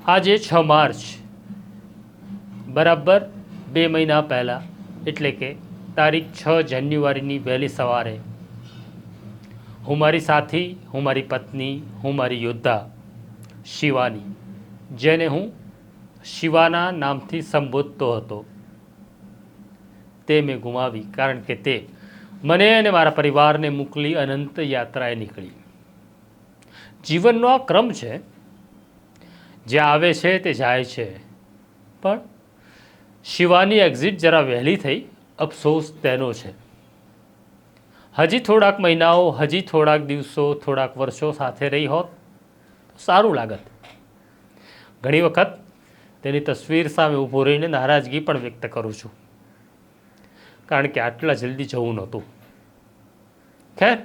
આજે છ માર્ચ. બરાબર બે મહિના પહેલાં, એટલે કે તારીખ છ જાન્યુઆરીની વહેલી સવારે. હું મારી સાથી, હું મારી પત્ની, હું મારી યોદ્ધા, શિવાની, જેને હું શિવાના નામથી સંબોધતો હતો. તે મેં ગુમાવી કારણ કે તે મને અને મારા પરિવારને મોકલી અનંત યાત્રાએ નીકળી. જીવનનો આ ક્રમ છે જે આવે છે તે જાય છે. પણ શિવાની એક્ઝિટ જરા વહેલી થઈ, અફસોસ તેનો છે. હજી થોડાક મહિનાઓ, હજી થોડાક દિવસો, થોડાક વર્ષો સાથે રહી હોત સારું લાગત. ઘણી વખત તેની તસવીર સામે ઊભો રહીને નારાજગી પણ વ્યક્ત કરું છું. કારણ કે આટલા જલ્દી જવું નહોતું. ખેર,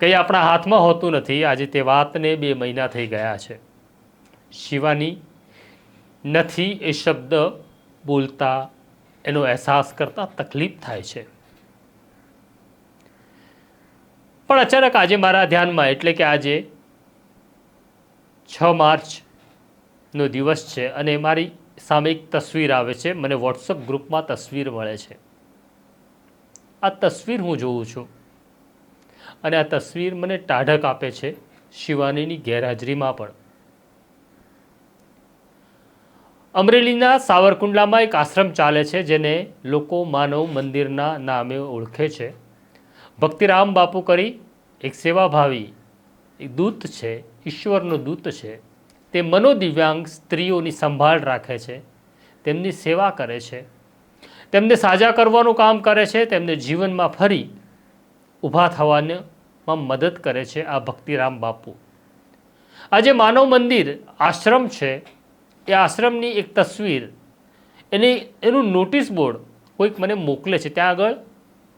કંઈ આપણા હાથમાં હોતું નથી. આજે તે વાતને બે મહિના થઈ ગયા છે. શિવાની નથી એ શબ્દ બોલતા, એનો અહેસાસ કરતા તકલીફ થાય છે. પણ અચાનક આજે મારા ધ્યાનમાં, એટલે કે આજે છ માર્ચનો દિવસ છે અને મારી સામે એક તસવીર આવે છે. મને વોટ્સઅપ ગ્રુપમાં તસવીર મળે છે. આ તસવીર હું જોઉં છું. અને આ તસવીર મને ટાઢક આપે છે શિવાનીની ગેરહાજરીમાં પણ. અમરેલીના સાવરકુંડલામાં એક આશ્રમ ચાલે છે જેને લોકો માનવ મંદિરના નામે ઓળખે છે. ભક્તિરામ બાપુ કરી એક સેવાભાવી, એક દૂત છે, ઈશ્વરનો દૂત છે. તે મનોદિવ્યાંગ સ્ત્રીઓની સંભાળ રાખે છે, તેમની સેવા કરે છે. તેમને સાજા કરવાનું કામ કરે છે, તેમને જીવનમાં ફરી ઊભા થવામાં મદદ કરે છે આ ભક્તિરામ બાપુ. આજે માનવ મંદિર આશ્રમ છે એ આશ્રમની એક તસવીર. એની, એનું નોટિસ બોર્ડ કોઈક મને મોકલે છે. ત્યાં આગળ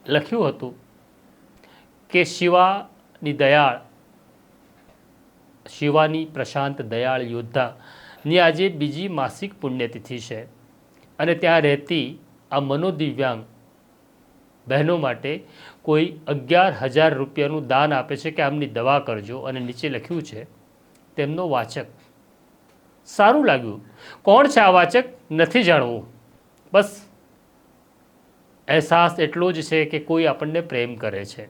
લખ્યું હતું કે શિવાની દયાળ, શિવાની પ્રશાંત દયાળ યોદ્ધાની આજે બીજી માસિક પુણ્યતિથિ છે અને ત્યાં રહેતી આ મનોદિવ્યાંગ બહેનો માટે કોઈ અગિયાર હજાર રૂપિયાનું દાન આપે છે કે આમની દવા કરજો. અને નીચે લખ્યું છે, તેમનો વાચક સારું લાગ્યું. કોણ છે આ વાચક? નથી જાણવું. બસ. અહેસાસ એટલો જ છે કે કોઈ આપણને પ્રેમ કરે છે.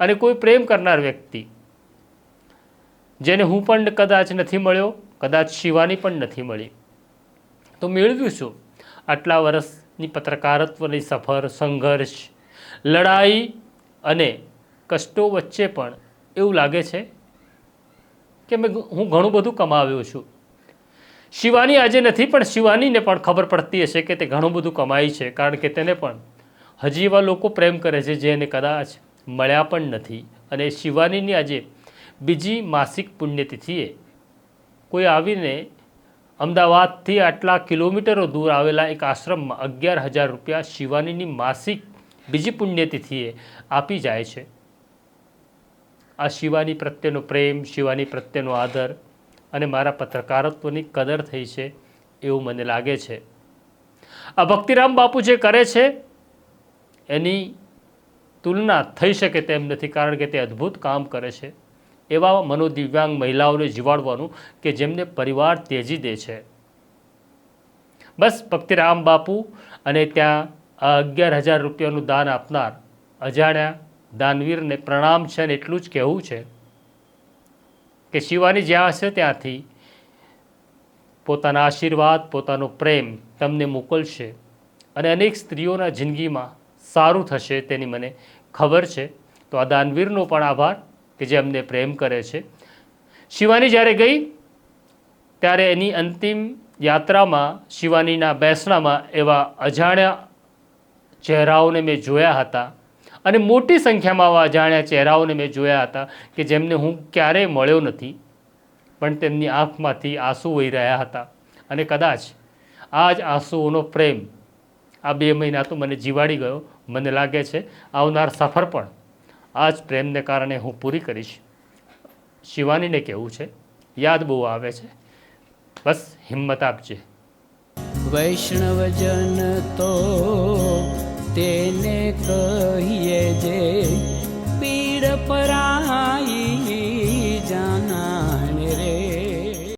અને કોઈ પ્રેમ કરનાર વ્યક્તિ, જેને હું પણ કદાચ નથી મળ્યો, કદાચ શિવાની પણ નથી મળી. તો મેળવ્યું શું? આટલા વર્ષની પત્રકારત્વની સફર, સંઘર્ષ, લડાઈ અને કષ્ટો વચ્ચે પણ એવું લાગે છે કે મેં હું ઘણું બધું કમાવ્યો છું. શિવાની આજે નથી, પણ શિવાનીને પણ ખબર પડતી હશે કે તે ઘણું બધું કમાય છે, કારણ કે તેને પણ હજી એવા લોકો પ્રેમ કરે છે જેને કદાચ મળ્યા પણ નથી. અને શિવાનીની આજે બીજી માસિક પુણ્યતિથિએ કોઈ આવીને અમદાવાદથી આટલા કિલોમીટરો દૂર આવેલા એક આશ્રમમાં અગિયાર હજાર રૂપિયા શિવાનીની માસિક બીજી પુણ્યતિથિએ આપી જાય છે. આ શિવાની પ્રત્યેનો પ્રેમ, શિવાની પ્રત્યેનો આદર અને મારા પત્રકારત્વની કદર થઈ છે એવું મને લાગે છે. આ ભક્તિરામ બાપુ જે કરે છે, એની તુલના થઈ શકે તેમ નથી કારણ કે તે અદ્ભુત કામ કરે છે. એવા મનોદિવ્યાંગ મહિલાઓને જીવાડવાનું કે જેમને પરિવાર ત્યજી દે છે. બસ ભક્તિરામ બાપુ અને ત્યાં અગિયાર હજાર રૂપિયાનું દાન આપનાર અજાણ્યા દાનવીરને પ્રણામ છે અને એટલું જ કહેવું છે. કે શિવાની જ્યાં હશે ત્યાંથી પોતાના આશીર્વાદ, પોતાનો પ્રેમ તમને મોકલશે અને અનેક સ્ત્રીઓના જિંદગીમાં સારું થશે તેની મને ખબર છે. તો આ દાનવીરનો પણ આભાર કે જે અમને પ્રેમ કરે છે. શિવાની જ્યારે ગઈ, ત્યારે એની અંતિમ યાત્રામાં શિવાનીના બેસણામાં એવા અજાણ્યા ચહેરાઓને મેં જોયા હતા. અને મોટી સંખ્યામાં આવા અજાણ્યા ચહેરાઓને મેં જોયા હતા કે જેમને હું ક્યારેય મળ્યો નથી. પણ તેમની આંખમાંથી આંસુ વહી રહ્યા હતા. અને કદાચ આ જ આંસુઓનો પ્રેમ આ બે મહિના તો મને જીવાડી ગયો. મને લાગે છે આવનાર સફર પણ આ જ પ્રેમને કારણે હું પૂરી કરીશ. શિવાનીને કહેવું છે, યાદ બહુ આવે છે. બસ હિંમત આપજે. વૈષ્ણવજન તો કહીએ જે પીડ પરાઈ